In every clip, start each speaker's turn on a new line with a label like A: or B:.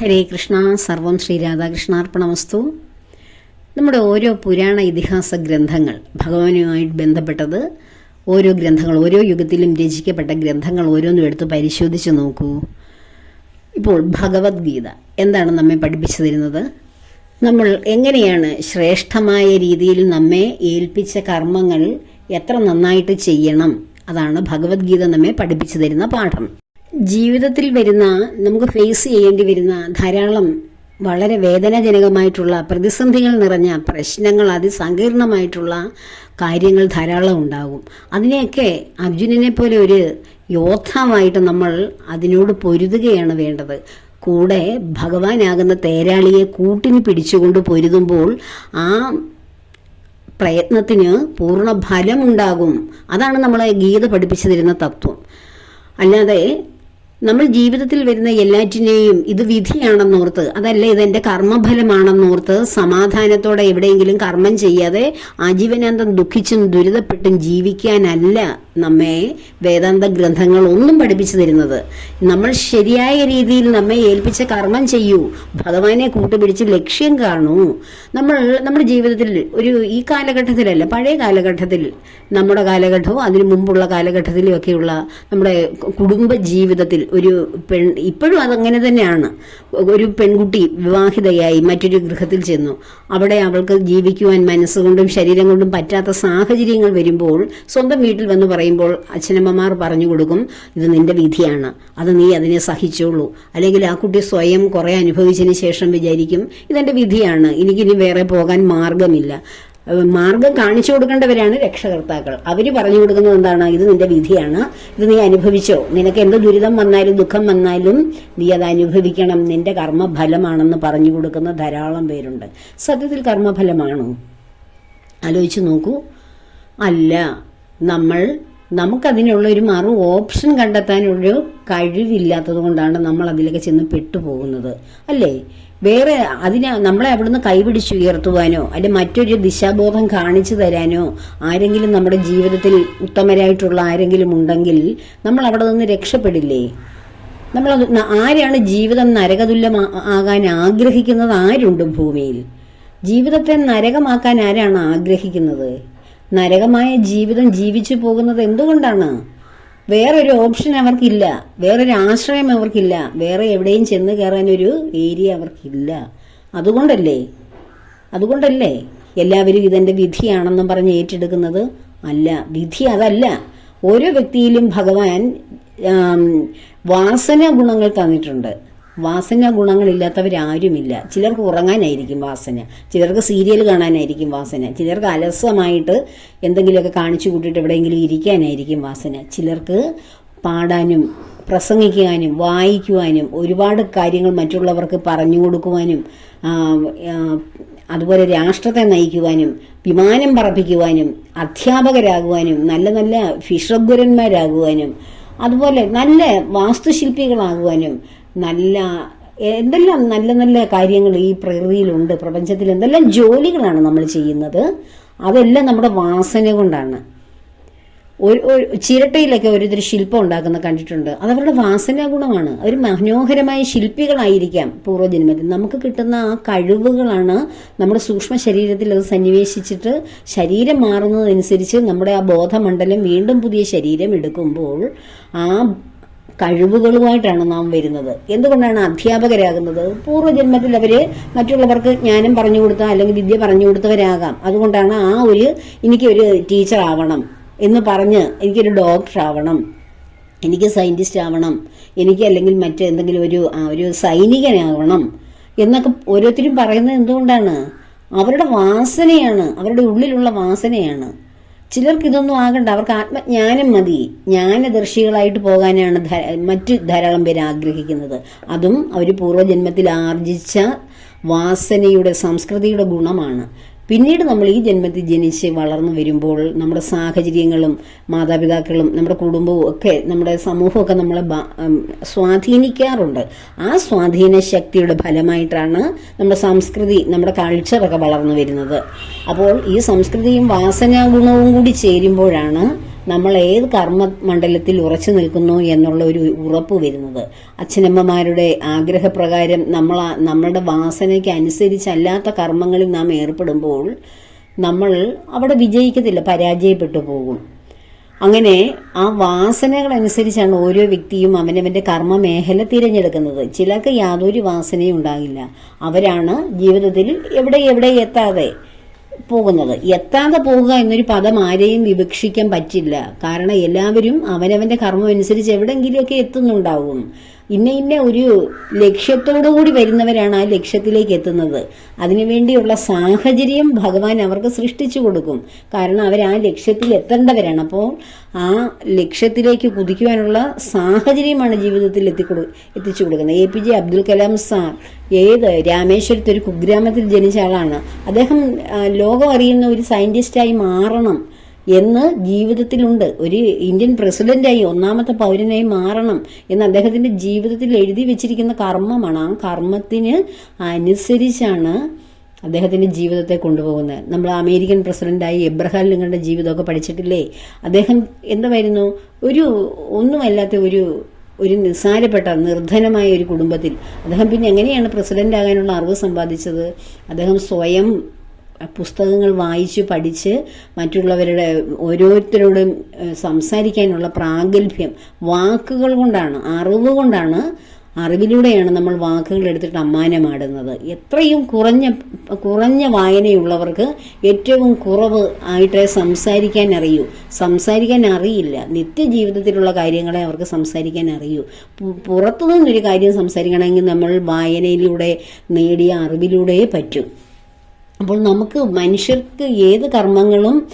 A: ഹരേ കൃഷ്ണ സർവം ശ്രീ രാധാകൃഷ്ണാർപ്പണമസ്തു. നമ്മുടെ ഓരോ പുരാണ ഇതിഹാസ ഗ്രന്ഥങ്ങൾ ഭഗവാനുമായിട്ട് ബന്ധപ്പെട്ടത് ഓരോ ഗ്രന്ഥങ്ങൾ ഓരോ യുഗത്തിലും രചിക്കപ്പെട്ട ഗ്രന്ഥങ്ങൾ ഓരോന്നും എടുത്ത് പരിശോധിച്ച് നോക്കൂ. ഇപ്പോൾ ഭഗവത്ഗീത എന്താണ് നമ്മെ പഠിപ്പിച്ചു തരുന്നത് നമ്മൾ എങ്ങനെയാണ് ശ്രേഷ്ഠമായ രീതിയിൽ നമ്മെ ഏൽപ്പിച്ച കർമ്മങ്ങൾ എത്ര നന്നായിട്ട് ചെയ്യണം? അതാണ് ഭഗവത്ഗീത നമ്മെ പഠിപ്പിച്ചു തരുന്ന പാഠം. ജീവിതത്തിൽ വരുന്ന നമുക്ക് ഫേസ് ചെയ്യേണ്ടി വരുന്ന ധാരാളം വളരെ വേദനാജനകമായിട്ടുള്ള പ്രതിസന്ധികൾ നിറഞ്ഞ പ്രശ്നങ്ങൾ അതിസങ്കീർണമായിട്ടുള്ള കാര്യങ്ങൾ ധാരാളം ഉണ്ടാകും. അതിനെയൊക്കെ അർജുനനെ പോലെ ഒരു യോദ്ധാവായിട്ട് നമ്മൾ അതിനോട് പൊരുതുകയാണ് വേണ്ടത്. കൂടെ ഭഗവാനാകുന്ന തേരാളിയെ കൂട്ടിന് പിടിച്ചുകൊണ്ട് പൊരുതുമ്പോൾ ആ പ്രയത്നത്തിന് പൂർണ ഫലമുണ്ടാകും. അതാണ് നമ്മളെ ഗീത പഠിപ്പിച്ചു തരുന്ന തത്വം. അല്ലാതെ നമ്മൾ ജീവിതത്തിൽ വരുന്ന എല്ലാറ്റിനെയും ഇത് വിധിയാണെന്നോർത്ത് അതല്ല ഇതെന്റെ കർമ്മഫലമാണെന്നോർത്ത് സമാധാനത്തോടെ എവിടെയെങ്കിലും കർമ്മം ചെയ്യാതെ ആജീവനാന്തം ദുഃഖിച്ചും ദുരിതപ്പെട്ടും ജീവിക്കാനല്ല നമ്മെ വേദാന്ത ഗ്രന്ഥങ്ങൾ ഒന്നും പഠിപ്പിച്ചു തരുന്നത്. നമ്മൾ ശരിയായ രീതിയിൽ നമ്മെ ഏൽപ്പിച്ച കർമ്മം ചെയ്യൂ. ഭഗവാനെ കൂട്ടുപിടിച്ച് ലക്ഷ്യം കാണൂ. നമ്മൾ നമ്മുടെ ജീവിതത്തിൽ ഒരു ഈ കാലഘട്ടത്തിലല്ല പഴയ കാലഘട്ടത്തിൽ നമ്മുടെ കാലഘട്ടവും അതിനു മുമ്പുള്ള കാലഘട്ടത്തിലും ഒക്കെയുള്ള നമ്മുടെ കുടുംബ ജീവിതത്തിൽ ഒരു പെൺ ഇപ്പോഴും അതങ്ങനെ തന്നെയാണ്. ഒരു പെൺകുട്ടി വിവാഹിതയായി മറ്റൊരു ഗൃഹത്തിൽ ചെന്നു. അവിടെ അവൾക്ക് ജീവിക്കുവാൻ മനസ്സുകൊണ്ടും ശരീരം കൊണ്ടും പറ്റാത്ത സാഹചര്യങ്ങൾ വരുമ്പോൾ സ്വന്തം വീട്ടിൽ വന്ന് പറയുമ്പോൾ അച്ഛനമ്മമാർ പറഞ്ഞു കൊടുക്കും ഇത് നിന്റെ വിധിയാണ് അത് നീ അതിനെ സഹിച്ചോളൂ. അല്ലെങ്കിൽ ആ കുട്ടി സ്വയം കുറെ അനുഭവിച്ചതിന് ശേഷം വിചാരിക്കും ഇതെന്റെ വിധിയാണ് എനിക്കിനി വേറെ പോകാൻ മാർഗമില്ല. മാർഗം കാണിച്ചു കൊടുക്കേണ്ടവരാണ് രക്ഷകർത്താക്കൾ. അവർ പറഞ്ഞു കൊടുക്കുന്നത് എന്താണ്? ഇത് നിന്റെ വിധിയാണ് ഇത് നീ അനുഭവിച്ചോ. നിനക്ക് എന്ത് ദുരിതം വന്നാലും ദുഃഖം വന്നാലും നീ അത് അനുഭവിക്കണം. നിന്റെ കർമ്മഫലമാണെന്ന് പറഞ്ഞു കൊടുക്കുന്ന ധാരാളം പേരുണ്ട്. സത്യത്തിൽ കർമ്മഫലമാണോ? ആലോചിച്ചു നോക്കൂ. അല്ല നമ്മൾ നമുക്കതിനുള്ള ഒരു മറു. ഓപ്ഷൻ കണ്ടെത്താനൊരു കഴിവില്ലാത്തത് കൊണ്ടാണ് നമ്മൾ അതിലേക്ക് ചെന്ന് പെട്ടുപോകുന്നത്. അല്ലേ? വേറെ അതിന് നമ്മളെ അവിടുന്ന് കൈപിടിച്ച് ഉയർത്തുവാനോ അല്ലെ മറ്റൊരു ദിശാബോധം കാണിച്ചു തരാനോ ആരെങ്കിലും നമ്മുടെ ജീവിതത്തിൽ ഉത്തമരായിട്ടുള്ള ആരെങ്കിലും ഉണ്ടെങ്കിൽ നമ്മൾ അവിടെ നിന്ന് രക്ഷപ്പെടില്ലേ? നമ്മൾ ആരാണ് ജീവിതം നരകതുല്യം ആകാൻ ആഗ്രഹിക്കുന്നത്? ആരുണ്ട് ഭൂമിയിൽ? ജീവിതത്തെ നരകമാക്കാൻ ആരാണ് ആഗ്രഹിക്കുന്നത്? നരകമായ ജീവിതം ജീവിച്ചു പോകുന്നത് എന്തുകൊണ്ടാണ്? വേറൊരു ഓപ്ഷൻ അവർക്കില്ല. വേറൊരു ആശ്രയം അവർക്കില്ല. വേറെ എവിടെയും ചെന്ന് കയറാനൊരു ഏരിയ അവർക്കില്ല. അതുകൊണ്ടല്ലേ? അതുകൊണ്ടല്ലേ? എല്ലാവരും ഇതെന്റെ വിധിയാണെന്നും പറഞ്ഞ് ഏറ്റെടുക്കുന്നത്? അല്ല. വിധി അതല്ല. ഓരോ വ്യക്തിയിലും ഭഗവാൻ വാസന ഗുണങ്ങൾ തന്നിട്ടുണ്ട്. വാസന ഗുണങ്ങളില്ലാത്തവരാരുമില്ല. ചിലർക്ക് ഉറങ്ങാനായിരിക്കും വാസന. ചിലർക്ക് സീരിയൽ കാണാനായിരിക്കും വാസന. ചിലർക്ക് അലസമായിട്ട് എന്തെങ്കിലുമൊക്കെ കാണിച്ചു കൂട്ടിയിട്ട് എവിടെയെങ്കിലും ഇരിക്കാനായിരിക്കും വാസന. ചിലർക്ക് പാടാനും പ്രസംഗിക്കാനും വായിക്കുവാനും ഒരുപാട് കാര്യങ്ങൾ മറ്റുള്ളവർക്ക് പറഞ്ഞു കൊടുക്കുവാനും അതുപോലെ രാഷ്ട്രത്തെ നയിക്കുവാനും വിമാനം പറപ്പിക്കുവാനും അധ്യാപകരാകുവാനും നല്ല നല്ല ഫിഷഗുരന്മാരാകുവാനും അതുപോലെ നല്ല വാസ്തുശില്പികളാകുവാനും നല്ല എന്തെല്ലാം നല്ല നല്ല കാര്യങ്ങൾ ഈ പ്രകൃതിയിലുണ്ട് പ്രപഞ്ചത്തിൽ എന്തെല്ലാം ജോലികളാണ് നമ്മൾ ചെയ്യുന്നത് അതെല്ലാം നമ്മുടെ വാസന കൊണ്ടാണ്. ഒരു ചിരട്ടയിലൊക്കെ ഓരോരുത്തർ ശില്പം ഉണ്ടാക്കുന്ന കണ്ടിട്ടുണ്ട്. അത് അവരുടെ വാസനാ ഗുണമാണ്. അവർ മനോഹരമായ ശില്പികളായിരിക്കാം പൂർവജന്മത്തിൽ. നമുക്ക് കിട്ടുന്ന ആ കഴിവുകളാണ് നമ്മുടെ സൂക്ഷ്മ ശരീരത്തിൽ അത് സന്നിവേശിച്ചിട്ട് ശരീരം മാറുന്നതനുസരിച്ച് നമ്മുടെ ആ ബോധമണ്ഡലം വീണ്ടും പുതിയ ശരീരം എടുക്കുമ്പോൾ ആ കഴിവുകളുമായിട്ടാണ് നാം വരുന്നത്. എന്തുകൊണ്ടാണ് അധ്യാപകരാകുന്നത്? പൂർവജന്മത്തിൽ അവർ മറ്റുള്ളവർക്ക് ജ്ഞാനം പറഞ്ഞു കൊടുത്ത അല്ലെങ്കിൽ വിദ്യ പറഞ്ഞു കൊടുത്തവരാകാം. അതുകൊണ്ടാണ് ആ ഒരു എനിക്കൊരു ടീച്ചർ ആവണം എന്ന് പറഞ്ഞ് എനിക്കൊരു ഡോക്ടർ ആവണം. എനിക്ക് സയന്റിസ്റ്റ് ആവണം. എനിക്ക് അല്ലെങ്കിൽ മറ്റെന്തെങ്കിലും ഒരു ഒരു സൈനികനാവണം എന്നൊക്കെ ഓരോരുത്തരും പറയുന്നത് എന്തുകൊണ്ടാണ്? അവരുടെ വാസനയാണ്. അവരുടെ ഉള്ളിലുള്ള വാസനയാണ്. ചിലർക്ക് ഇതൊന്നും ആകണ്ട. അവർക്ക് ആത്മജ്ഞാനം മതി. ജ്ഞാനദർശികളായിട്ട് പോകാനാണ് മറ്റു ധാരാളം പേര് ആഗ്രഹിക്കുന്നത്. അതും അവർ പൂർവജന്മത്തിൽ ആർജിച്ച വാസനയുടെ സംസ്കൃതിയുടെ ഗുണമാണ്. പിന്നീട് നമ്മൾ ഈ ജന്മത്തിൽ ജനിച്ച് വളർന്നു വരുമ്പോൾ നമ്മുടെ സാഹചര്യങ്ങളും മാതാപിതാക്കളും നമ്മുടെ കുടുംബവും ഒക്കെ നമ്മുടെ സമൂഹമൊക്കെ നമ്മളെ സ്വാധീനിക്കാറുണ്ട്. ആ സ്വാധീന ശക്തിയുടെ ഫലമായിട്ടാണ് നമ്മുടെ സംസ്കൃതി നമ്മുടെ കൾച്ചറൊക്കെ വളർന്നു വരുന്നത്. അപ്പോൾ ഈ സംസ്കൃതിയും വാസനാ ഗുണവും കൂടി ചേരുമ്പോഴാണ് നമ്മൾ ഏത് കർമ്മ മണ്ഡലത്തിൽ ഉറച്ചു നിൽക്കുന്നു എന്നുള്ള ഒരു ഉറപ്പ് വരുന്നത്. അച്ഛനമ്മമാരുടെ ആഗ്രഹപ്രകാരം നമ്മൾ നമ്മളുടെ വാസനയ്ക്ക് അനുസരിച്ചല്ലാത്ത കർമ്മങ്ങളിൽ നാം ഏർപ്പെടുമ്പോൾ നമ്മൾ അവിടെ വിജയിക്കത്തില്ല പരാജയപ്പെട്ടു പോകും. അങ്ങനെ ആ വാസനകൾ അനുസരിച്ചാണ് ഓരോ വ്യക്തിയും അവനവന്റെ കർമ്മ മേഖല തിരഞ്ഞെടുക്കുന്നത്. ചിലർക്ക് യാതൊരു വാസനയും ഉണ്ടാകില്ല. അവരാണ് ജീവിതത്തിൽ എവിടെ എവിടെ എത്താതെ പോകുന്നത്. എത്താതെ പോകുക എന്നൊരു പദം ആരെയും വിവക്ഷിക്കാൻ പറ്റില്ല. കാരണം എല്ലാവരും അവനവന്റെ കർമ്മം അനുസരിച്ച് എവിടെങ്കിലുമൊക്കെ എത്തുന്നുണ്ടാവും. ഇന്ന ഇന്ന ഒരു ലക്ഷ്യത്തോടു കൂടി വരുന്നവരാണ് ആ ലക്ഷ്യത്തിലേക്ക് എത്തുന്നത്. അതിനുവേണ്ടിയുള്ള സാഹചര്യം ഭഗവാൻ അവർക്ക് സൃഷ്ടിച്ചു കൊടുക്കും. കാരണം അവർ ആ ലക്ഷ്യത്തിൽ എത്തേണ്ടവരാണ്. അപ്പോൾ ആ ലക്ഷ്യത്തിലേക്ക് കുതിക്കുവാനുള്ള സാഹചര്യമാണ് ജീവിതത്തിൽ എത്തിക്കൊടു എത്തിച്ചു കൊടുക്കുന്നത്. A P J Abdul Kalam sir ഏത് രാമേശ്വരത്ത് ഒരു കുഗ്രാമത്തിൽ ജനിച്ച ആളാണ്. അദ്ദേഹം ലോകം അറിയുന്ന ഒരു സയന്റിസ്റ്റായി മാറണം. എന്ന് ജീവിതത്തിലുണ്ട്. ഒരു ഇന്ത്യൻ പ്രസിഡന്റായി ഒന്നാമത്തെ പൗരനായി മാറണം എന്ന് അദ്ദേഹത്തിന്റെ ജീവിതത്തിൽ എഴുതി വെച്ചിരിക്കുന്ന കർമ്മമാണ്. ആ കർമ്മത്തിന് അനുസരിച്ചാണ് അദ്ദേഹത്തിന്റെ ജീവിതത്തെ കൊണ്ടുപോകുന്നത്. നമ്മൾ അമേരിക്കൻ പ്രസിഡന്റായി എബ്രഹാം ലിങ്കന്റെ ജീവിതമൊക്കെ പഠിച്ചിട്ടില്ലേ? അദ്ദേഹം എന്തായിരുന്നു? ഒരു ഒന്നുമല്ലാത്ത ഒരു ഒരു നിസ്സാരപ്പെട്ട നിർധനമായ ഒരു കുടുംബത്തിൽ. അദ്ദേഹം പിന്നെ എങ്ങനെയാണ് പ്രസിഡന്റ് ആകാനുള്ള അറിവ് സമ്പാദിച്ചത്? അദ്ദേഹം സ്വയം പുസ്തകങ്ങൾ വായിച്ച് പഠിച്ച് മറ്റുള്ളവരുടെ ഓരോരുത്തരോടും സംസാരിക്കാനുള്ള പ്രാഗൽഭ്യം വാക്കുകൾ കൊണ്ടാണ് അറിവ് കൊണ്ടാണ് അറിവിലൂടെയാണ് നമ്മൾ വാക്കുകൾ എടുത്തിട്ട് അമ്മാനമാടുന്നത് എത്രയും കുറഞ്ഞ കുറഞ്ഞ വായനയുള്ളവർക്ക് ഏറ്റവും കുറവ് ആയിട്ട് സംസാരിക്കാൻ അറിയൂ. സംസാരിക്കാൻ അറിയില്ല. നിത്യജീവിതത്തിലുള്ള കാര്യങ്ങളെ അവർക്ക് സംസാരിക്കാൻ അറിയൂ. പുറത്തുനിന്നൊരു പുറത്തു കാര്യം സംസാരിക്കണമെങ്കിൽ നമ്മൾ വായനയിലൂടെ നേടിയ അറിവിലൂടെ പറ്റൂ. അപ്പോൾ നമുക്ക് മനുഷ്യർക്ക് ഏത് കർമ്മങ്ങളും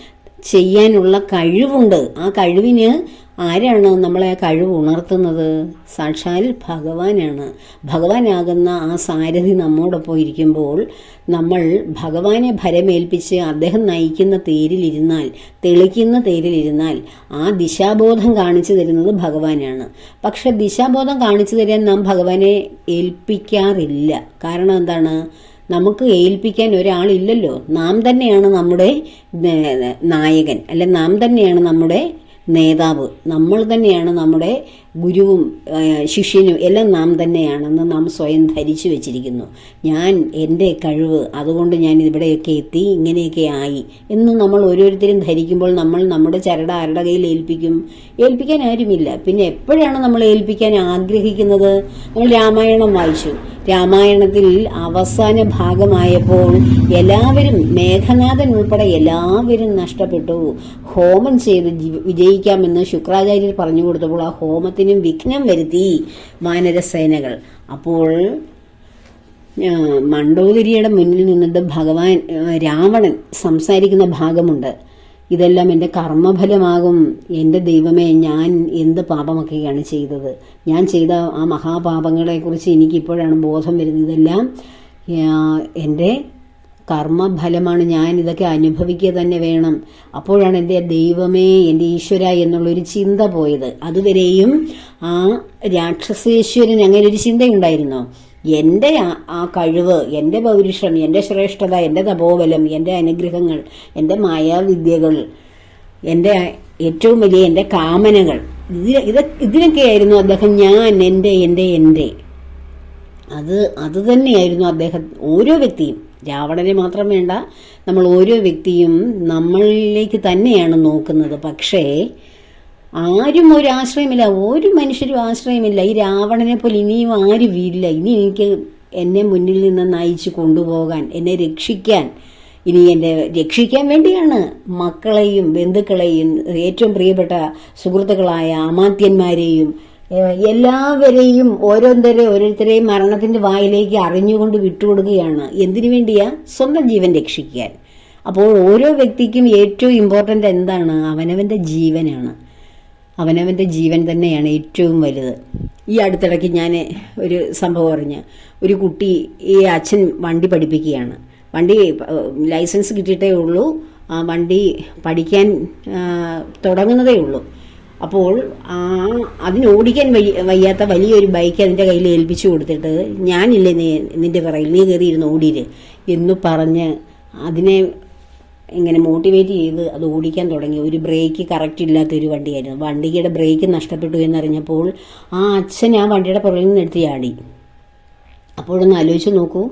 A: ചെയ്യാനുള്ള കഴിവുണ്ട്. ആ കഴിവിന് ആരാണ് നമ്മളെ ആ കഴിവ് ഉണർത്തുന്നത്? സാക്ഷാൽ ഭഗവാനാണ്. ഭഗവാനാകുന്ന ആ സാരഥി നമ്മോടൊപ്പം ഇരിക്കുമ്പോൾ നമ്മൾ ഭഗവാനെ ഭരമേൽപ്പിച്ച് അദ്ദേഹം നയിക്കുന്ന തേരിലിരുന്നാൽ തെളിക്കുന്ന തേരിലിരുന്നാൽ ആ ദിശാബോധം കാണിച്ചു തരുന്നത് ഭഗവാനാണ്. പക്ഷെ ദിശാബോധം കാണിച്ചു തരാൻ നാം ഭഗവാനെ ഏൽപ്പിക്കാറില്ല. കാരണം എന്താണ്? നമുക്ക് ഏൽപ്പിക്കാൻ ഒരാളില്ലല്ലോ. നാം തന്നെയാണ് നമ്മുടെ നായകൻ. അല്ലെ നാം തന്നെയാണ് നമ്മുടെ നേതാവ്. നമ്മൾ തന്നെയാണ് നമ്മുടെ ഗുരുവും ശിഷ്യനും. എല്ലാം നാം തന്നെയാണെന്ന് നാം സ്വയം ധരിച്ചു വെച്ചിരിക്കുന്നു. ഞാൻ എന്റെ കഴിവ് അതുകൊണ്ട് ഞാൻ ഇവിടെയൊക്കെ എത്തി ഇങ്ങനെയൊക്കെ ആയി എന്ന് നമ്മൾ ഓരോരുത്തരും ധരിക്കുമ്പോൾ നമ്മൾ നമ്മുടെ ചരട ആരുടെ കയ്യിൽ ഏൽപ്പിക്കും? ഏൽപ്പിക്കാൻ ആരുമില്ല. പിന്നെ എപ്പോഴാണ് നമ്മൾ ഏൽപ്പിക്കാൻ ആഗ്രഹിക്കുന്നത്? നമ്മൾ രാമായണം വായിച്ചു. രാമായണത്തിൽ അവസാന ഭാഗമായപ്പോൾ എല്ലാവരും മേഘനാഥൻ ഉൾപ്പെടെ എല്ലാവരും നഷ്ടപ്പെട്ടു. ഹോമം ചെയ്ത് വിജയിക്കാമെന്ന് ശുക്രാചാര്യർ പറഞ്ഞു കൊടുത്തപ്പോൾ ആ ഹോമത്തിനും വിഘ്നം വരുത്തി വാനരസേനകൾ. അപ്പോൾ മണ്ഡോദരിയുടെ മുന്നിൽ നിന്നിട്ട് ഭഗവാൻ രാവണൻ സംസാരിക്കുന്ന ഭാഗമുണ്ട്. ഇതെല്ലാം എന്റെ കർമ്മഫലമാകും. എന്റെ ദൈവമേ ഞാൻ എന്ത് പാപമൊക്കെയാണ് ചെയ്തത്? ഞാൻ ചെയ്ത ആ മഹാപാപങ്ങളെക്കുറിച്ച് എനിക്കിപ്പോഴാണ് ബോധം വരുന്നത്. ഇതെല്ലാം എന്റെ കർമ്മഫലമാണ്. ഞാൻ ഇതൊക്കെ അനുഭവിക്കുക തന്നെ വേണം. അപ്പോഴാണ് എന്റെ ദൈവമേ എന്റെ ഈശ്വര എന്നുള്ളൊരു ചിന്ത പോയത്. അതുവരെയും ആ രാക്ഷസേശ്വരൻ അങ്ങനെ ഒരു ചിന്തയുണ്ടായിരുന്നോ? എന്റെ ആ- കഴിവ് എന്റെ പൗരുഷം എന്റെ ശ്രേഷ്ഠത എന്റെ തപോബലം എന്റെ അനുഗ്രഹങ്ങൾ എന്റെ മായാവിദ്യകൾ എന്റെ ഏറ്റവും വലിയ എന്റെ കാമനകൾ ഇത് ഇതിനൊക്കെയായിരുന്നു അദ്ദേഹം ഞാൻ എന്റെ എന്റെ എന്റെ അത് അത് തന്നെയായിരുന്നു അദ്ദേഹം ഓരോ വ്യക്തിയും. രാവണനെ മാത്രം വേണ്ട നമ്മൾ ഓരോ വ്യക്തിയും നമ്മളിലേക്ക് തന്നെയാണ് നോക്കുന്നത്. പക്ഷേ ആരും ഒരു ആശ്രയമില്ല ഒരു മനുഷ്യരും ആശ്രയമില്ല. ഈ രാവണനെ പോലെ ഇനിയും ആരും ഇല്ല. ഇനി എനിക്ക് എന്നെ മുന്നിൽ നിന്ന് നയിച്ച് കൊണ്ടുപോകാൻ എന്നെ രക്ഷിക്കാൻ ഇനി എന്റെ രക്ഷിക്കാൻ വേണ്ടിയാണ് മക്കളെയും ബന്ധുക്കളെയും ഏറ്റവും പ്രിയപ്പെട്ട സുഹൃത്തുക്കളായ അമാത്യന്മാരെയും എല്ലാവരെയും ഓരോരുത്തരെ ഓരോരുത്തരെയും മരണത്തിന്റെ വായിലേക്ക് അറിഞ്ഞുകൊണ്ട് വിട്ടുകൊടുക്കുകയാണ്. എന്തിനു വേണ്ടിയാ? സ്വന്തം ജീവൻ രക്ഷിക്കാൻ. അപ്പോൾ ഓരോ വ്യക്തിക്കും ഏറ്റവും ഇമ്പോർട്ടന്റ് എന്താണ്? അവനവന്റെ ജീവനാണ്. അവനവന്റെ ജീവൻ തന്നെയാണ് ഏറ്റവും വലുത്. ഈ അടുത്തിടയ്ക്ക് ഞാൻ ഒരു സംഭവം അറിഞ്ഞ്. ഒരു കുട്ടി ഈ അച്ഛൻ വണ്ടി പഠിപ്പിക്കുകയാണ്. വണ്ടി ലൈസൻസ് കിട്ടിയിട്ടേ ഉള്ളൂ. ആ വണ്ടി പഠിക്കാൻ തുടങ്ങുന്നതേ ഉള്ളൂ. അപ്പോൾ ആ അതിനോടിക്കാൻ വഴി വയ്യ വയ്യാത്ത വലിയൊരു ബൈക്ക് അതിന്റെ കയ്യിൽ ഏൽപ്പിച്ചു കൊടുത്തിട്ട് ഞാനില്ലേ നീ നിന്റെ പിറകിൽ നീ കയറിയിരുന്ന് ഓടിയിര് എന്ന് പറഞ്ഞ് അതിനെ ഇങ്ങനെ മോട്ടിവേറ്റ് ചെയ്ത് അത് ഓടിക്കാൻ തുടങ്ങി. ഒരു ബ്രേക്ക് കറക്റ്റ് ഇല്ലാത്ത ഒരു വണ്ടിയായിരുന്നു. വണ്ടിയുടെ ബ്രേക്ക് നഷ്ടപ്പെട്ടു എന്നറിഞ്ഞപ്പോൾ ആ അച്ഛൻ ആ വണ്ടിയുടെ പുറകിൽ നിന്ന് എടുത്ത് ചാടി. അപ്പോഴൊന്ന് ആലോചിച്ച് നോക്കൂ.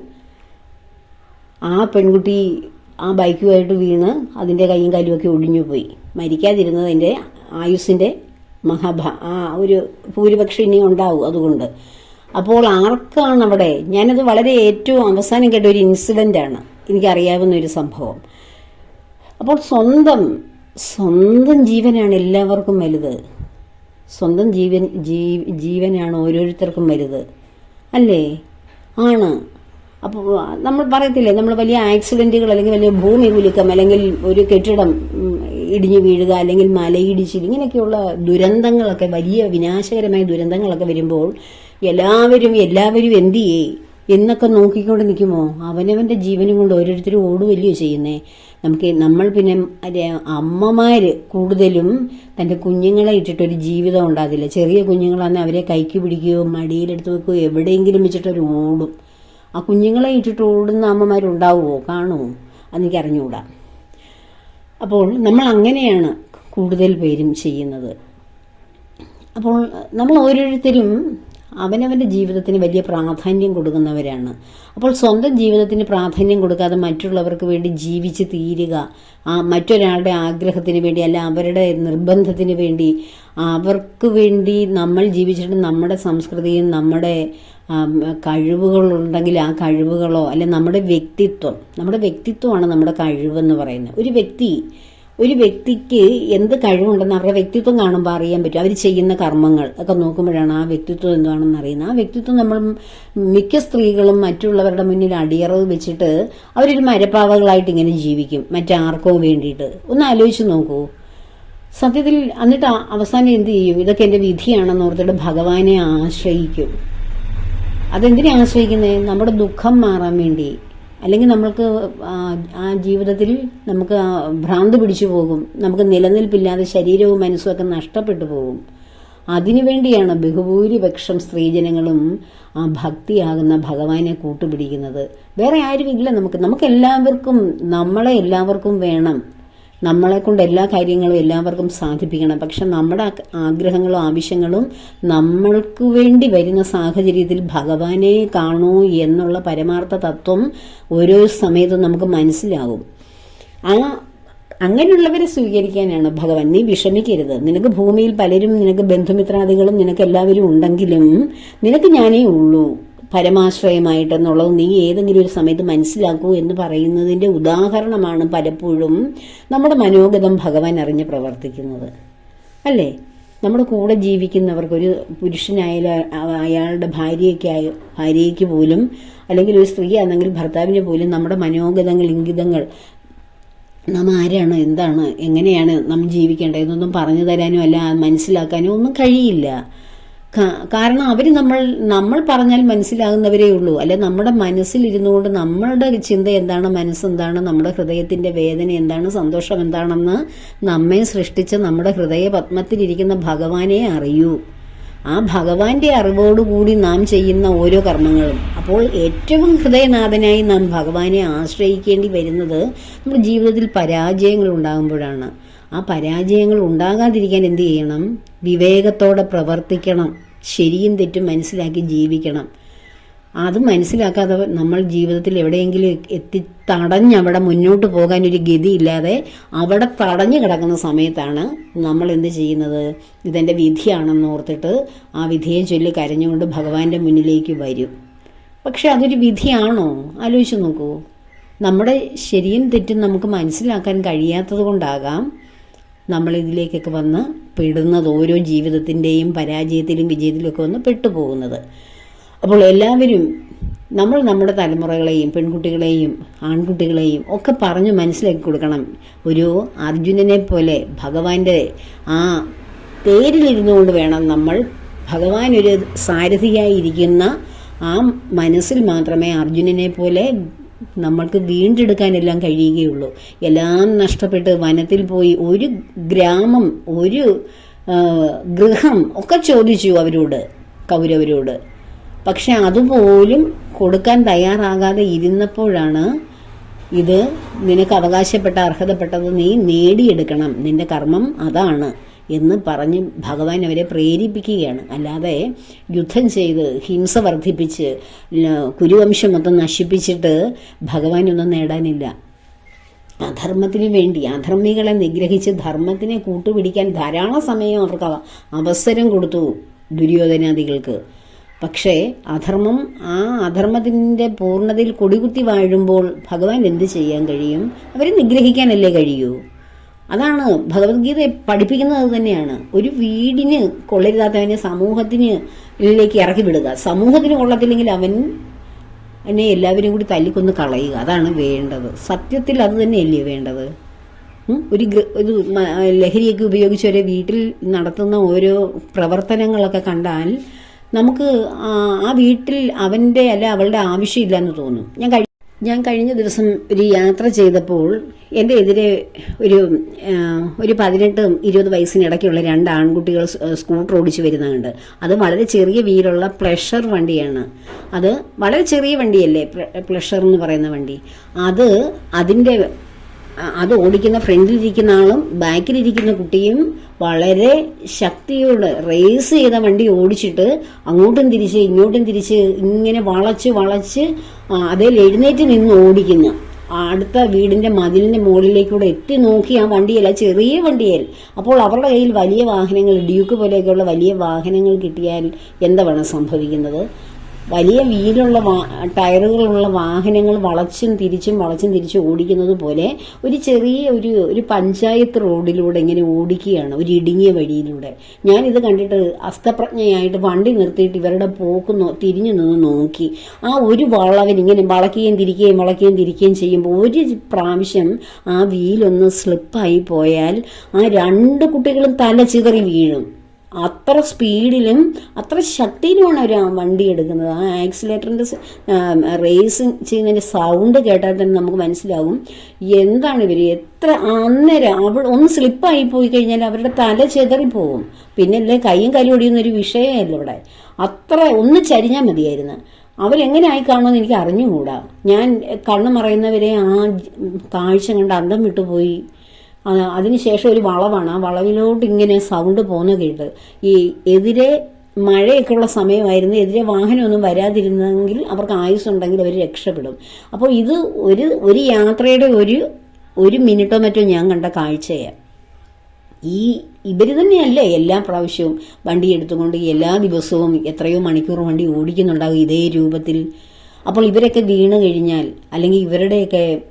A: ആ പെൺകുട്ടി ആ ബൈക്കുമായിട്ട് വീണ് അതിന്റെ കൈയും കാലുമൊക്കെ ഒടിഞ്ഞു പോയി. മരിക്കാതിരുന്നത് അതിന്റെ ആയുസ്സിന്റെ മഹാഭ ആ ഒരു ഭൂരിപക്ഷം ഇനി ഉണ്ടാവും അതുകൊണ്ട്. അപ്പോൾ ആർക്കാണ് അവിടെ ഞാനത് വളരെ ഏറ്റവും അവസാനം കേട്ട ഒരു ഇൻസിഡന്റ് ആണ്. എനിക്കറിയാവുന്ന ഒരു സംഭവം. അപ്പോൾ സ്വന്തം സ്വന്തം ജീവനാണ് എല്ലാവർക്കും വലുത്. സ്വന്തം ജീവൻ ജീവനാണ് ഓരോരുത്തർക്കും വലുത്. അല്ലേ? ആണ്. അപ്പോൾ നമ്മൾ പറയത്തില്ലേ നമ്മൾ വലിയ ആക്സിഡന്റുകൾ അല്ലെങ്കിൽ വലിയ ഭൂമി കുലുക്കം അല്ലെങ്കിൽ ഒരു കെട്ടിടം ഇടിഞ്ഞു വീഴുക അല്ലെങ്കിൽ മലയിടിച്ചിൽ ഇങ്ങനെയൊക്കെയുള്ള ദുരന്തങ്ങളൊക്കെ വലിയ വിനാശകരമായ ദുരന്തങ്ങളൊക്കെ വരുമ്പോൾ എല്ലാവരും എല്ലാവരും എന്ത് ചെയ്യേ? എന്നൊക്കെ നോക്കിക്കൊണ്ട് നിൽക്കുമോ? അവനവന്റെ ജീവനും കൊണ്ട് ഓരോരുത്തരും ഓടുവല്ലയോ ചെയ്യുന്നേ? നമുക്ക് നമ്മൾ പിന്നെ അമ്മമാർ കൂടുതലും തന്റെ കുഞ്ഞുങ്ങളെ ഇട്ടിട്ടൊരു ജീവിതം ഉണ്ടാകില്ല ചെറിയ കുഞ്ഞുങ്ങളാണെങ്കിൽ അവരെ കൈക്ക് പിടിക്കുകയോ മടിയിലെടുത്ത് വെക്കുകയോ എവിടെയെങ്കിലും വെച്ചിട്ടൊരു ഓടും. ആ കുഞ്ഞുങ്ങളെ ഇട്ടിട്ട് ഓടുന്ന അമ്മമാരുണ്ടാവുമോ? കാണുമോ? അതെനിക്ക് അറിഞ്ഞുകൂടാ. അപ്പോൾ നമ്മൾ അങ്ങനെയാണ് കൂടുതൽ പേരും ചെയ്യുന്നത്. അപ്പോൾ നമ്മൾ ഓരോരുത്തരും അവനവന്റെ ജീവിതത്തിന് വലിയ പ്രാധാന്യം കൊടുക്കുന്നവരാണ്. അപ്പോൾ സ്വന്തം ജീവിതത്തിന് പ്രാധാന്യം കൊടുക്കാതെ മറ്റുള്ളവർക്ക് വേണ്ടി ജീവിച്ച് തീരുക മറ്റൊരാളുടെ ആഗ്രഹത്തിന് വേണ്ടി അല്ല അവരുടെ നിർബന്ധത്തിന് വേണ്ടി അവർക്ക് വേണ്ടി നമ്മൾ ജീവിച്ചിട്ട് നമ്മുടെ സംസ്കൃതിയും നമ്മുടെ കഴിവുകളുണ്ടെങ്കിൽ ആ കഴിവുകളോ അല്ലെ നമ്മുടെ വ്യക്തിത്വം നമ്മുടെ വ്യക്തിത്വമാണ് നമ്മുടെ കഴിവെന്ന് പറയുന്നത്. ഒരു വ്യക്തി ഒരു വ്യക്തിക്ക് എന്ത് കഴിവുണ്ടെന്ന് അവരുടെ വ്യക്തിത്വം കാണുമ്പോൾ അറിയാൻ പറ്റും. അവർ ചെയ്യുന്ന കർമ്മങ്ങൾ ഒക്കെ നോക്കുമ്പോഴാണ് ആ വ്യക്തിത്വം എന്താണെന്ന് അറിയുന്നത്. ആ വ്യക്തിത്വം നമ്മൾ മിക്ക സ്ത്രീകളും മറ്റുള്ളവരുടെ മുന്നിൽ അടിയറവ് വെച്ചിട്ട് അവരൊരു മരപ്പാവകളായിട്ട് ഇങ്ങനെ ജീവിക്കും. മറ്റാർക്കോ വേണ്ടിയിട്ട്. ഒന്ന് ആലോചിച്ച് നോക്കൂ. സത്യത്തിൽ എന്നിട്ട് അവസാനം എന്ത് ചെയ്യും? ഇതൊക്കെ എന്റെ വിധിയാണെന്ന് ഓർത്തിട്ട് ഭഗവാനെ ആശ്രയിക്കും. അതെന്തിനെ ആശ്രയിക്കുന്നത് നമ്മുടെ ദുഃഖം മാറാൻ വേണ്ടി. അല്ലെങ്കിൽ നമ്മൾക്ക് ആ ജീവിതത്തിൽ നമുക്ക് ഭ്രാന്ത് പിടിച്ചു പോകും. നമുക്ക് നിലനിൽപ്പില്ലാതെ ശരീരവും മനസ്സും ഒക്കെ നഷ്ടപ്പെട്ടു പോകും. അതിനുവേണ്ടിയാണ് ബഹുഭൂരിപക്ഷം സ്ത്രീജനങ്ങളും ആ ഭക്തിയാകുന്ന ഭഗവാനെ കൂട്ടുപിടിക്കുന്നത്. വേറെ ആരുമില്ല നമുക്ക്. നമുക്ക് എല്ലാവർക്കും നമ്മളെ എല്ലാവർക്കും വേണം. നമ്മളെ കൊണ്ട് എല്ലാ കാര്യങ്ങളും എല്ലാവർക്കും സാധിപ്പിക്കണം. പക്ഷെ നമ്മുടെ ആഗ്രഹങ്ങളും ആവശ്യങ്ങളും നമ്മൾക്ക് വേണ്ടി വരുന്ന സാഹചര്യത്തിൽ ഭഗവാനെ കാണൂ എന്നുള്ള പരമാർത്ഥ തത്വം ഓരോ സമയത്തും നമുക്ക് മനസ്സിലാകും. ആ അങ്ങനെയുള്ളവരെ സ്വീകരിക്കാനാണ് ഭഗവാൻ. നീ വിഷമിക്കരുത്. നിനക്ക് ഭൂമിയിൽ പലരും നിനക്ക് ബന്ധുമിത്രാദികളും നിനക്ക് എല്ലാവരും ഉണ്ടെങ്കിലും നിനക്ക് ഞാനേ ഉള്ളൂ. പരമാശ്രയമായിട്ടെന്നുള്ളത് നീ ഏതെങ്കിലും ഒരു സമയത്ത് മനസ്സിലാക്കൂ എന്ന് പറയുന്നതിന്റെ ഉദാഹരണമാണ് പലപ്പോഴും നമ്മുടെ മനോഗതം ഭഗവാൻ അറിഞ്ഞ് പ്രവർത്തിക്കുന്നത്. അല്ലേ? നമ്മുടെ കൂടെ ജീവിക്കുന്നവർക്ക് ഒരു പുരുഷനായാലും അയാളുടെ ഭാര്യയ്ക്കായ ഭാര്യയ്ക്ക് പോലും അല്ലെങ്കിൽ ഒരു സ്ത്രീ ആണെങ്കിൽ ഭർത്താവിന് പോലും നമ്മുടെ മനോഗതങ്ങൾ ഇംഗിതങ്ങൾ നാം ആരാണ് എന്താണ് എങ്ങനെയാണ് നാം ജീവിക്കേണ്ടതെന്നൊന്നും പറഞ്ഞു തരാനോ അല്ല മനസ്സിലാക്കാനോ ഒന്നും കഴിയില്ല. കാരണം അവർ നമ്മൾ നമ്മൾ പറഞ്ഞാൽ മനസ്സിലാകുന്നവരേ ഉള്ളൂ. അല്ലെ നമ്മുടെ മനസ്സിലിരുന്നു കൊണ്ട് നമ്മളുടെ ചിന്ത എന്താണ് മനസ്സെന്താണ് നമ്മുടെ ഹൃദയത്തിന്റെ വേദന എന്താണ് സന്തോഷം എന്താണെന്ന് നമ്മെ സൃഷ്ടിച്ച നമ്മുടെ ഹൃദയ പത്മത്തിലിരിക്കുന്ന ഭഗവാനെ അറിയൂ. ആ ഭഗവാന്റെ അറിവോടുകൂടി നാം ചെയ്യുന്ന ഓരോ കർമ്മങ്ങളും. അപ്പോൾ ഏറ്റവും ഹൃദയനാഥനായി നാം ഭഗവാനെ ആശ്രയിക്കേണ്ടി വരുന്നത് നമ്മുടെ ജീവിതത്തിൽ പരാജയങ്ങൾ ഉണ്ടാകുമ്പോഴാണ്. ആ പരാജയങ്ങൾ ഉണ്ടാകാതിരിക്കാൻ എന്ത് ചെയ്യണം? വിവേകത്തോടെ പ്രവർത്തിക്കണം. ശരിയും തെറ്റും മനസ്സിലാക്കി ജീവിക്കണം. അത് മനസ്സിലാക്കാതെ നമ്മൾ ജീവിതത്തിൽ എവിടെയെങ്കിലും എത്തി തടഞ്ഞ് അവിടെ മുന്നോട്ട് പോകാൻ ഒരു ഗതിയില്ലാതെ അവിടെ തടഞ്ഞു കിടക്കുന്ന സമയത്താണ് നമ്മൾ എന്ത് ചെയ്യുന്നത്? ഇതെന്റെ വിധിയാണെന്ന് ഓർത്തിട്ട് ആ വിധിയെ ചൊല്ലി കരഞ്ഞുകൊണ്ട് ഭഗവാന്റെ മുന്നിലേക്ക് വരും. പക്ഷെ അതൊരു വിധിയാണോ? ആലോചിച്ച് നോക്കൂ. നമ്മുടെ ശരിയും തെറ്റും നമുക്ക് മനസ്സിലാക്കാൻ കഴിയാത്തത് കൊണ്ടാകാം നമ്മൾ ഇതിലേക്കൊക്കെ വന്ന് പെടുന്നത് ഓരോ ജീവിതത്തിന്റെയും പരാജയത്തിലും വിജയത്തിലും ഒക്കെ വന്ന് പെട്ടുപോകുന്നത്. അപ്പോൾ എല്ലാവരും നമ്മൾ നമ്മുടെ തലമുറകളെയും പെൺകുട്ടികളെയും ആൺകുട്ടികളെയും ഒക്കെ പറഞ്ഞ് മനസ്സിലാക്കി കൊടുക്കണം. ഒരു അർജുനനെ പോലെ ഭഗവാന്റെ ആ പേരിലിരുന്നു കൊണ്ട് വേണം നമ്മൾ ഭഗവാൻ ഒരു സാരഥിയായി ഇരിക്കുന്ന ആ മനസ്സിൽ മാത്രമേ അർജുനനെ പോലെ നമ്മൾക്ക് വീണ്ടെടുക്കാനെല്ലാം കഴിയുകയുള്ളൂ. എല്ലാം നഷ്ടപ്പെട്ട് വനത്തിൽ പോയി ഒരു ഗ്രാമം ഒരു ഗൃഹം ഒക്കെ ചോദിച്ചു അവരോട് കൗരവരോട്. പക്ഷെ അതുപോലും കൊടുക്കാൻ തയ്യാറാകാതെ ഇരുന്നപ്പോഴാണ് ഇത് നിനക്ക് അവകാശപ്പെട്ട അർഹതപ്പെട്ടത് നീ നേടിയെടുക്കണം. നിന്റെ കർമ്മം അതാണ്. എന്ന് പറഞ്ഞ് ഭഗവാൻ അവരെ പ്രേരിപ്പിക്കുകയാണ്. അല്ലാതെ യുദ്ധം ചെയ്ത് ഹിംസ വർദ്ധിപ്പിച്ച് കുരുവംശം മൊത്തം നശിപ്പിച്ചിട്ട് ഭഗവാനൊന്നും നേടാനില്ല. അധർമ്മത്തിന് വേണ്ടി അധർമ്മികളെ നിഗ്രഹിച്ച് ധർമ്മത്തിനെ കൂട്ടുപിടിക്കാൻ ധാരാളം സമയം അവർക്ക് അവസരം കൊടുത്തു ദുര്യോധനാദികൾക്ക്. പക്ഷേ അധർമ്മം ആ അധർമ്മത്തിന്റെ പൂർണതയിൽ കൊടികുത്തി വാഴുമ്പോൾ ഭഗവാൻ എന്ത് ചെയ്യാൻ കഴിയും? അവരെ നിഗ്രഹിക്കാനല്ലേ കഴിയൂ? അതാണ് ഭഗവത്ഗീത പഠിപ്പിക്കുന്നത് തന്നെയാണ്. ഒരു വീടിന് കൊള്ളരുതാത്തവനെ സമൂഹത്തിന് ഇതിലേക്ക് ഇറക്കി വിടുക. സമൂഹത്തിന് കൊള്ളത്തില്ലെങ്കിൽ അവൻ എന്നെ എല്ലാവരും കൂടി തല്ലിക്കൊന്ന് കളയുക. അതാണ് വേണ്ടത്. സത്യത്തിൽ അത് തന്നെയല്ലേ വേണ്ടത്? ഒരു ഒരു ലഹരിയൊക്കെ ഉപയോഗിച്ച് ഒരു വീട്ടിൽ നടത്തുന്ന ഓരോ പ്രവർത്തനങ്ങളൊക്കെ കണ്ടാൽ നമുക്ക് ആ വീട്ടിൽ അവന്റെ അല്ല അവളുടെ ആവശ്യമില്ല എന്ന് തോന്നും. ഞാൻ ഞാൻ കഴിഞ്ഞ ദിവസം ഒരു യാത്ര ചെയ്തപ്പോൾ എന്റെ എതിരെ ഒരു ഒരു പതിനെട്ട് ഇരുപത് വയസ്സിനിടയ്ക്കുള്ള രണ്ട് ആൺകുട്ടികൾ സ്കൂട്ടർ ഓടിച്ച് വരുന്നുണ്ട്. അത് വളരെ ചെറിയ വീലുള്ള പ്ലഷർ വണ്ടിയാണ്. അത് വളരെ ചെറിയ വണ്ടിയല്ലേ പ്ല- പ്ലഷർ എന്ന് പറയുന്ന വണ്ടി. അത് അതിന്റെ അത് ഓടിക്കുന്ന ഫ്രണ്ടിലിരിക്കുന്ന ആളും ബാക്കിലിരിക്കുന്ന കുട്ടിയും വളരെ ശക്തിയോടെ റേസ് ചെയ്ത വണ്ടി ഓടിച്ചിട്ട് അങ്ങോട്ടും തിരിച്ച് ഇങ്ങോട്ടും തിരിച്ച് ഇങ്ങനെ വളച്ച് വളച്ച് അതേ അതിൽ എഴുന്നേറ്റ് നിന്ന് ഓടിക്കുന്നു. അടുത്ത വീടിന്റെ മതിലിന്റെ മുകളിലേക്കൂടെ എത്തി നോക്കി ആ വണ്ടിയല്ല ചെറിയ വണ്ടിയായി അപ്പോൾ അവരുടെ കയ്യിൽ വലിയ വാഹനങ്ങൾ ഡ്യൂക്ക് പോലെയൊക്കെയുള്ള വലിയ വാഹനങ്ങൾ കിട്ടിയാൽ എന്താണ് സംഭവിക്കുന്നത്? വലിയ വീലുള്ള ടയറുകളുള്ള വാഹനങ്ങൾ വളച്ചും തിരിച്ചും വളച്ചും തിരിച്ചും ഓടിക്കുന്നത് പോലെ ഒരു ചെറിയ ഒരു ഒരു പഞ്ചായത്ത് റോഡിലൂടെ ഇങ്ങനെ ഓടിക്കുകയാണ് ഒരു ഇടുങ്ങിയ വഴിയിലൂടെ. ഞാനിത് കണ്ടിട്ട് അസ്തപ്രജ്ഞയായിട്ട് വണ്ടി നിർത്തിയിട്ട് ഇവരുടെ പോക്ക് തിരിഞ്ഞു നിന്ന് നോക്കി. ആ ഒരു വളവൻ ഇങ്ങനെ വളക്കുകയും തിരിക്കുകയും വളക്കുകയും തിരിക്കുകയും ചെയ്യുമ്പോൾ ഒരു പ്രാവശ്യം ആ വീലൊന്ന് സ്ലിപ്പായി പോയാൽ ആ രണ്ട് കുട്ടികളും തല ചിതറി വീഴും. അത്ര സ്പീഡിലും അത്ര ശക്തിയിലുമാണ് അവർ ആ വണ്ടി എടുക്കുന്നത്. ആ ആക്സിലേറ്ററിന്റെ റേസിങ് ചെയ്യുന്നതിന്റെ സൗണ്ട് കേട്ടാൽ തന്നെ നമുക്ക് മനസ്സിലാവും എന്താണ് ഇവർ എത്ര അന്നേരം അവൾ ഒന്ന് സ്ലിപ്പായി പോയി കഴിഞ്ഞാൽ അവരുടെ തല ചെതറിപ്പോവും പിന്നല്ലേ കൈയും കാലും ഒടിയുന്ന ഒരു വിഷയമല്ല ഇവിടെ. അത്ര ഒന്ന് ചരിഞ്ഞാൽ മതിയായിരുന്നു. അവരെങ്ങനെ ആയി കാണുമെന്ന് എനിക്ക് അറിഞ്ഞുകൂടാ. ഞാൻ കണ്ണു മറയുന്നവരെ ആ കാഴ്ച കണ്ട് അന്തം വിട്ടുപോയി. അതിനുശേഷം ഒരു വളവാണ്. ആ വളവിലോട്ട് ഇങ്ങനെ സൗണ്ട് പോകുന്ന കേട്ട് ഈ എതിരെ മഴയൊക്കെ ഉള്ള സമയമായിരുന്നു. എതിരെ വാഹനമൊന്നും വരാതിരുന്നെങ്കിൽ അവർക്ക് ആയുസ് ഉണ്ടെങ്കിൽ അവർ രക്ഷപ്പെടും. അപ്പോൾ ഇത് ഒരു ഒരു യാത്രയുടെ ഒരു ഒരു മിനിറ്റോ മറ്റോ ഞാൻ കണ്ട കാഴ്ചയാണ് ഈ ഇവർ തന്നെയല്ലേ എല്ലാ പ്രാവശ്യവും വണ്ടി എടുത്തുകൊണ്ട് എല്ലാ ദിവസവും എത്രയോ മണിക്കൂർ വണ്ടി ഓടിക്കുന്നുണ്ടാകും ഇതേ രൂപത്തിൽ. അപ്പോൾ ഇവരൊക്കെ വീണ് കഴിഞ്ഞാൽ അല്ലെങ്കിൽ ഇവരുടെയൊക്കെ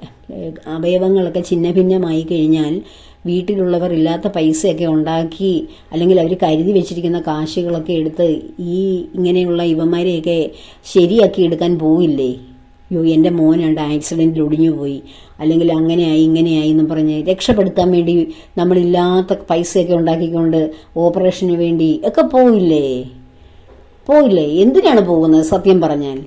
A: അവയവങ്ങളൊക്കെ ഛിന്ന ഭിന്നമായി കഴിഞ്ഞാൽ വീട്ടിലുള്ളവർ ഇല്ലാത്ത പൈസയൊക്കെ ഉണ്ടാക്കി അല്ലെങ്കിൽ അവർ കരുതി വെച്ചിരിക്കുന്ന കാശുകളൊക്കെ എടുത്ത് ഈ ഇങ്ങനെയുള്ള ഇവന്മാരെയൊക്കെ ശരിയാക്കി എടുക്കാൻ പോവില്ലേ? അയ്യോ എന്റെ മോനുണ്ട് ആക്സിഡന്റിൽ ഒടിഞ്ഞു പോയി അല്ലെങ്കിൽ അങ്ങനെയായി ഇങ്ങനെയായി എന്ന് പറഞ്ഞ് രക്ഷപ്പെടുത്താൻ വേണ്ടി നമ്മളില്ലാത്ത പൈസയൊക്കെ ഉണ്ടാക്കിക്കൊണ്ട് ഓപ്പറേഷന് വേണ്ടി ഒക്കെ പോവില്ലേ? പോയില്ലേ എന്തിനാണ് പോകുന്നത് സത്യം പറഞ്ഞാൽ?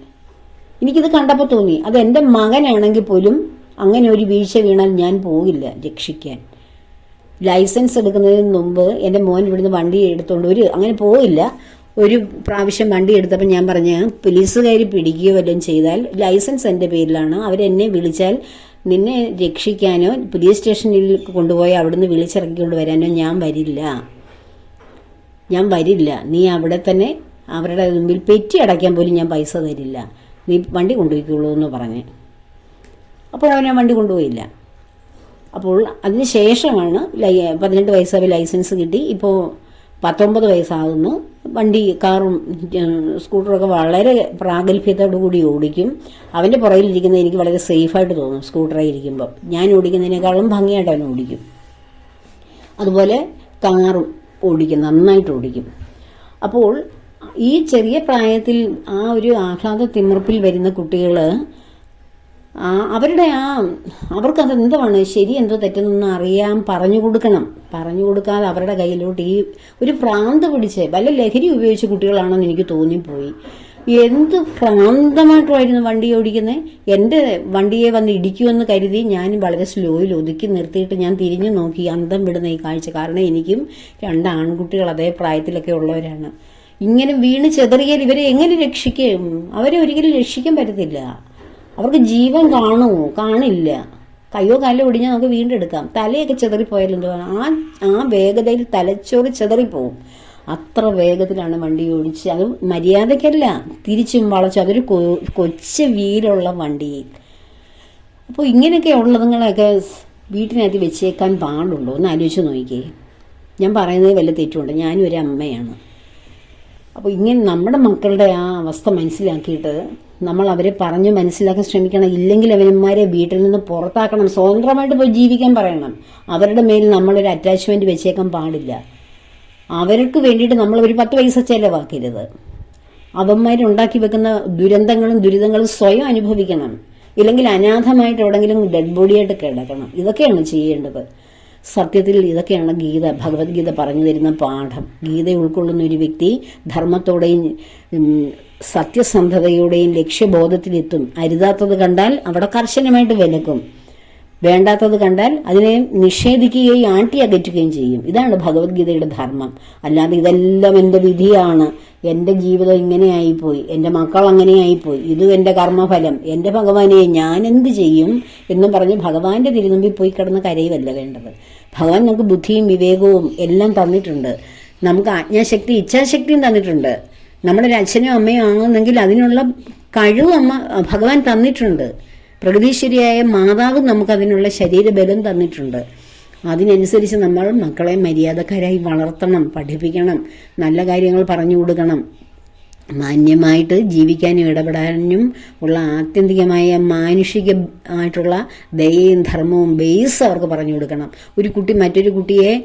A: എനിക്കിത് കണ്ടപ്പോൾ തോന്നി. അത് എന്റെ മകനാണെങ്കിൽ പോലും അങ്ങനെ ഒരു വീഴ്ച വീണാൽ ഞാൻ പോകില്ല രക്ഷിക്കാൻ. ലൈസൻസ് എടുക്കുന്നതിന് മുമ്പ് എന്റെ മോൻ ഇവിടുന്ന് വണ്ടി എടുത്തുകൊണ്ട് ഒരു അങ്ങനെ പോയില്ല ഒരു പ്രാവശ്യം വണ്ടി എടുത്തപ്പോൾ ഞാൻ പറഞ്ഞ് പോലീസുകാർ പിടിക്കുകയോ വല്ലതും ചെയ്താൽ ലൈസൻസ് എന്റെ പേരിലാണ്. അവരെന്നെ വിളിച്ചാൽ നിന്നെ രക്ഷിക്കാനോ പോലീസ് സ്റ്റേഷനിൽ കൊണ്ടുപോയി അവിടുന്ന് വിളിച്ചിറക്കിക്കൊണ്ട് വരാനോ ഞാൻ വരില്ല. ഞാൻ വരില്ല. നീ അവിടെ തന്നെ അവരുടെ മുമ്പിൽ പെറ്റി അടയ്ക്കാൻ പോലും ഞാൻ പൈസ തരില്ല. നീ വണ്ടി കൊണ്ടുപോയിക്കുള്ളൂ എന്ന് പറഞ്ഞ്. അപ്പോൾ അവൻ ആ വണ്ടി കൊണ്ടുപോയില്ല. അപ്പോൾ അതിന് ശേഷമാണ് ലൈ പതിനെട്ട് വയസ്സായ ലൈസൻസ് കിട്ടി. ഇപ്പോൾ പത്തൊമ്പത് വയസ്സാകുന്നു. വണ്ടി കാറും സ്കൂട്ടറൊക്കെ വളരെ പ്രാഗൽഭ്യത്തോടു കൂടി ഓടിക്കും. അവന്റെ പുറകിലിരിക്കുന്നത് എനിക്ക് വളരെ സേഫായിട്ട് തോന്നും സ്കൂട്ടറായി ഇരിക്കുമ്പോൾ ഞാൻ ഓടിക്കുന്നതിനേക്കാളും ഭംഗിയായിട്ട് അവൻ ഓടിക്കും. അതുപോലെ കാറും ഓടിക്കും നന്നായിട്ട് ഓടിക്കും. അപ്പോൾ ഈ ചെറിയ പ്രായത്തിൽ ആ ഒരു ആഹ്ലാദ തിമിർപ്പിൽ വരുന്ന കുട്ടികൾ അവരുടെ ആ അവർക്കത് എന്തുവാണ് ശരി എന്തോ തെറ്റെന്നൊന്നും അറിയാൻ പറഞ്ഞു കൊടുക്കണം. പറഞ്ഞു കൊടുക്കാതെ അവരുടെ കയ്യിലോട്ട് ഈ ഒരു ഭ്രാന്ത് പിടിച്ച് വല്ല ലഹരി ഉപയോഗിച്ച കുട്ടികളാണെന്ന് എനിക്ക് തോന്നിപ്പോയി. എന്ത് ഭ്രാന്തമായിട്ടുമായിരുന്നു വണ്ടി ഓടിക്കുന്നത് എന്റെ വണ്ടിയെ വന്ന് ഇടിക്കുമെന്ന് കരുതി ഞാൻ വളരെ സ്ലോയിൽ ഒതുക്കി നിർത്തിയിട്ട് ഞാൻ തിരിഞ്ഞു നോക്കി അന്തം വിടുന്ന ഈ കാഴ്ച. കാരണം എനിക്കും രണ്ട് ആൺകുട്ടികൾ അതേ പ്രായത്തിലൊക്കെ ഉള്ളവരാണ്. ഇങ്ങനെ വീണ് ചെതറിയാൽ ഇവരെ എങ്ങനെ രക്ഷിക്കും? അവരെ ഒരിക്കലും രക്ഷിക്കാൻ പറ്റത്തില്ല. അവർക്ക് ജീവൻ കാണുമോ? കാണില്ല. കയ്യോ കാലോ ഒടിഞ്ഞാൽ നമുക്ക് വീണ്ടും എടുക്കാം. തലയൊക്കെ ചെതറിപ്പോയാലും എന്തുവാ? ആ ആ വേഗതയിൽ തലച്ചോറ് ചെതറിപ്പോവും. അത്ര വേഗത്തിലാണ് വണ്ടി ഓടിച്ച് അത് മര്യാദക്കല്ല തിരിച്ചും വളച്ചു. അതൊരു കൊച്ച വീലുള്ള വണ്ടി അപ്പോൾ ഇങ്ങനെയൊക്കെ ഉള്ളതുങ്ങളൊക്കെ വീട്ടിനകത്ത് വെച്ചേക്കാൻ പാടുള്ളൂ ഒന്ന് ആലോചിച്ച് നോക്കിക്കേ. ഞാൻ പറയുന്നത് വല്ല തെറ്റുമുണ്ട്. ഞാനും ഒരു അമ്മയാണ്. അപ്പോൾ ഇങ്ങനെ നമ്മുടെ മക്കളുടെ ആ അവസ്ഥ മനസ്സിലാക്കിയിട്ട് നമ്മൾ അവരെ പറഞ്ഞ് മനസ്സിലാക്കാൻ ശ്രമിക്കണം. ഇല്ലെങ്കിൽ അവന്മാരെ വീട്ടിൽ നിന്ന് പുറത്താക്കണം. സ്വതന്ത്രമായിട്ട് പോയി ജീവിക്കാൻ പറയണം. അവരുടെ മേൽ നമ്മളൊരു അറ്റാച്ച്മെന്റ് വെച്ചേക്കാൻ പാടില്ല. അവർക്ക് വേണ്ടിയിട്ട് നമ്മൾ ഒരു പത്ത് പൈസ ചിലവാക്കരുത്. അവന്മാരുണ്ടാക്കി വെക്കുന്ന ദുരന്തങ്ങളും ദുരിതങ്ങളും സ്വയം അനുഭവിക്കണം. ഇല്ലെങ്കിൽ അനാഥമായിട്ട് എവിടെങ്കിലും ഡെഡ് ബോഡിയായിട്ട് കിടക്കണം. ഇതൊക്കെയാണ് ചെയ്യേണ്ടത്. സത്യത്തിൽ ഇതൊക്കെയാണ് ഗീത ഭഗവത്ഗീത പറഞ്ഞു തരുന്ന പാഠം. ഗീത ഉൾക്കൊള്ളുന്ന ഒരു വ്യക്തി ധർമ്മത്തോടെയും സത്യസന്ധതയോടെയും ലക്ഷ്യബോധത്തിലെത്തും. അരുതാത്തത് കണ്ടാൽ അവിടെ കർശനമായിട്ട് വിലക്കും. വേണ്ടാത്തത് കണ്ടാൽ അതിനെ നിഷേധിക്കുകയും ആട്ടി അകറ്റുകയും ചെയ്യും. ഇതാണ് ഭഗവത്ഗീതയുടെ ധർമ്മം. അല്ലാതെ ഇതെല്ലാം എന്റെ വിധിയാണ്. എന്റെ ജീവിതം ഇങ്ങനെയായിപ്പോയി. എന്റെ മക്കൾ അങ്ങനെയായിപ്പോയി. ഇതും എന്റെ കർമ്മഫലം. എന്റെ ഭഗവാനെ ഞാൻ എന്ത് ചെയ്യും എന്നും പറഞ്ഞ് ഭഗവാന്റെ തിരുമുമ്പിൽ പോയി കിടന്ന് കരയുമല്ല വേണ്ടത്. ഭഗവാൻ നമുക്ക് ബുദ്ധിയും വിവേകവും എല്ലാം തന്നിട്ടുണ്ട്. നമുക്ക് ആജ്ഞാശക്തി ഇച്ഛാശക്തിയും തന്നിട്ടുണ്ട്. നമ്മുടെ ഒരു അച്ഛനും അമ്മയും ആകുന്നെങ്കിൽ അതിനുള്ള കഴിവ് അമ്മ ഭഗവാൻ തന്നിട്ടുണ്ട്. പ്രകൃതീശ്വരിയായ മാതാവ് നമുക്ക് അതിനുള്ള ശരീരബലം തന്നിട്ടുണ്ട്. അതിനനുസരിച്ച് നമ്മൾ മക്കളെ മര്യാദക്കാരായി വളർത്തണം പഠിപ്പിക്കണം നല്ല കാര്യങ്ങൾ പറഞ്ഞു കൊടുക്കണം. മാന്യമായിട്ട് ജീവിക്കാനും ഇടപെടാനും ഉള്ള ആത്യന്തികമായ മാനുഷിക ആയിട്ടുള്ള ദയയും ധർമ്മവും ബേസ് അവർക്ക് പറഞ്ഞു കൊടുക്കണം. ഒരു കുട്ടി മറ്റൊരു കുട്ടിയെ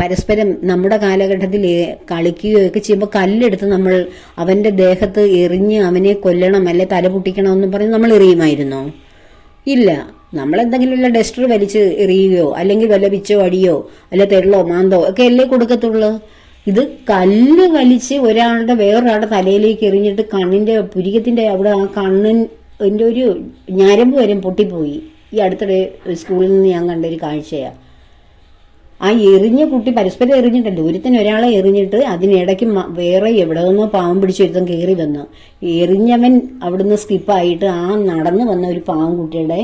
A: പരസ്പരം നമ്മുടെ കാലഘട്ടത്തിൽ കളിക്കുകയൊക്കെ ചെയ്യുമ്പോൾ കല്ലെടുത്ത് നമ്മൾ അവന്റെ ദേഹത്ത് എറിഞ്ഞ് അവനെ കൊല്ലണം അല്ലെ തല പൊട്ടിക്കണം എന്ന് പറഞ്ഞ് നമ്മൾ എറിയുമായിരുന്നോ? ഇല്ല. നമ്മൾ എന്തെങ്കിലും ഡസ്റ്റർ വലിച്ച് എറിയുകയോ അല്ലെങ്കിൽ വല്ല പിച്ചോ അടിയോ അല്ല തെള്ളോ മാന്തോ ഒക്കെ അല്ലേ കൊടുക്കത്തുള്ളൂ. ഇത് കല്ല് വലിച്ച് ഒരാളുടെ വേറൊരാളുടെ തലയിലേക്ക് എറിഞ്ഞിട്ട് കണ്ണിന്റെ പുരികത്തിന്റെ അവിടെ ആ കണ്ണിന്റെ ഒരു ഞരമ്പ് വരെ പൊട്ടിപ്പോയി. ഈ അടുത്തിടെ സ്കൂളിൽ നിന്ന് ഞാൻ കണ്ട ഒരു കാഴ്ചയാണ് ആ എറിഞ്ഞ കുട്ടി പരസ്പരം എറിഞ്ഞിട്ടല്ല. ഒരുത്തൻ ഒരാളെ എറിഞ്ഞിട്ട് അതിനിടയ്ക്ക് വേറെ എവിടെ നിന്നോ പാവം പിടിച്ച് ഒരുത്തം കയറി വന്നു. എറിഞ്ഞവൻ അവിടുന്ന് സ്കിപ്പായിട്ട് ആ നടന്നു വന്ന ഒരു പാവം കുട്ടിയുടെ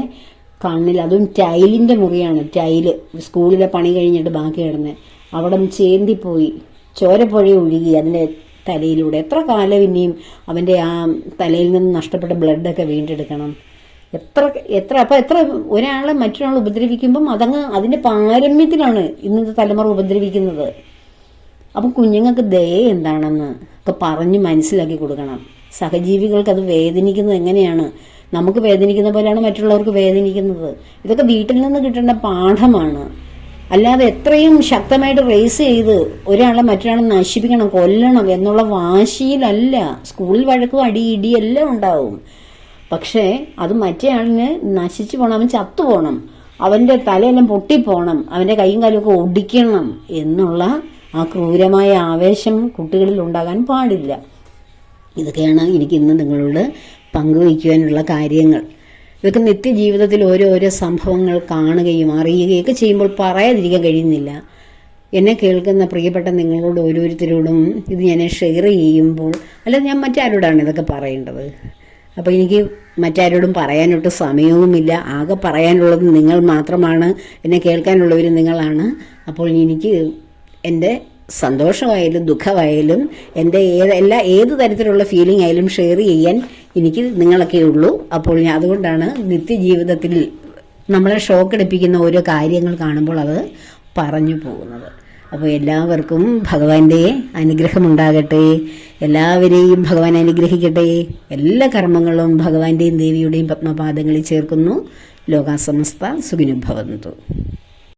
A: കണ്ണിൽ അതും ടൈലിന്റെ മുറിയാണ് ടൈൽ. സ്കൂളിലെ പണി കഴിഞ്ഞിട്ട് ബാക്കി കിടന്ന്. അവിടെ ചേന്തിപ്പോയി. ചോരപ്പുഴ ഒഴുകി അതിന്റെ തലയിലൂടെ. എത്ര കാലം ഇനിയും അവന്റെ ആ തലയിൽ നിന്ന് നഷ്ടപ്പെട്ട ബ്ലഡൊക്കെ വീണ്ടെടുക്കണം. എത്ര എത്ര അപ്പൊ എത്ര ഒരാളെ മറ്റൊരാൾ ഉപദ്രവിക്കുമ്പം അതങ്ങ് അതിന്റെ പാരമ്യത്തിലാണ് ഇന്നത്തെ തലമുറ ഉപദ്രവിക്കുന്നത്. അപ്പം കുഞ്ഞുങ്ങൾക്ക് ദയ എന്താണെന്ന് ഒക്കെ പറഞ്ഞ് മനസ്സിലാക്കി കൊടുക്കണം. സഹജീവികൾക്ക് അത് വേദനിക്കുന്നത് എങ്ങനെയാണ്? നമുക്ക് വേദനിക്കുന്ന പോലെയാണ് മറ്റുള്ളവർക്ക് വേദനിക്കുന്നത്. ഇതൊക്കെ വീട്ടിൽ നിന്ന് കിട്ടേണ്ട പാഠമാണ്. അല്ലാതെ എത്രയും ശക്തമായിട്ട് റേസ് ചെയ്ത് ഒരാളെ മറ്റൊരാളെ നശിപ്പിക്കണം കൊല്ലണം എന്നുള്ള വാശിയിലല്ല. സ്കൂളിൽ വഴക്കും അടി ഇടി എല്ലാം ഉണ്ടാവും. പക്ഷേ അത് മറ്റേ ആളിന് നശിച്ചു പോകണം അവൻ ചത്തു പോകണം അവന്റെ തലയെല്ലാം പൊട്ടിപ്പോണം അവന്റെ കൈയും കാലുമൊക്കെ ഒടിക്കണം എന്നുള്ള ആ ക്രൂരമായ ആവേശം കുട്ടികളിൽ ഉണ്ടാകാൻ പാടില്ല. ഇതൊക്കെയാണ് എനിക്ക് ഇന്ന് നിങ്ങളോട് പങ്കുവയ്ക്കുവാനുള്ള കാര്യങ്ങൾ. ഇതൊക്കെ നിത്യജീവിതത്തിൽ ഓരോരോ സംഭവങ്ങൾ കാണുകയും അറിയുകയൊക്കെ ചെയ്യുമ്പോൾ പറയാതിരിക്കാൻ കഴിയുന്നില്ല. എന്നെ കേൾക്കുന്ന പ്രിയപ്പെട്ട നിങ്ങളോട് ഓരോരുത്തരോടും ഇത് ഞാൻ ഷെയർ ചെയ്യുമ്പോൾ അല്ലാതെ ഞാൻ മറ്റാരോടാണ് ഇതൊക്കെ പറയേണ്ടത്? അപ്പോൾ എനിക്ക് മറ്റാരോടും പറയാനൊട്ട് സമയവുമില്ല. ആകെ പറയാനുള്ളത് നിങ്ങൾ മാത്രമാണ്. എന്നെ കേൾക്കാനുള്ളവർ നിങ്ങളാണ്. അപ്പോൾ എനിക്ക് എന്റെ സന്തോഷമായാലും ദുഃഖമായാലും എന്റെ ഏത് എല്ലാ ഏത് തരത്തിലുള്ള ഫീലിംഗ് ആയാലും ഷെയർ ചെയ്യാൻ എനിക്ക് നിങ്ങളൊക്കെ ഉള്ളൂ. അപ്പോൾ ഞാൻ അതുകൊണ്ടാണ് നിത്യജീവിതത്തിൽ നമ്മളെ ഷോക്ക് ഷോക്കടിപ്പിക്കുന്ന ഓരോ കാര്യങ്ങൾ കാണുമ്പോൾ അത് പറഞ്ഞു പോകുന്നത്. അപ്പോൾ എല്ലാവർക്കും ഭഗവാന്റെ അനുഗ്രഹമുണ്ടാകട്ടെ. എല്ലാവരെയും ഭഗവാൻ അനുഗ്രഹിക്കട്ടെ. എല്ലാ കർമ്മങ്ങളും ഭഗവാന്റെയും ദേവിയുടെയും പത്മപാദങ്ങളിൽ ചേർക്കുന്നു. ലോകാസമസ്ത സുഖിനുഭവന്തു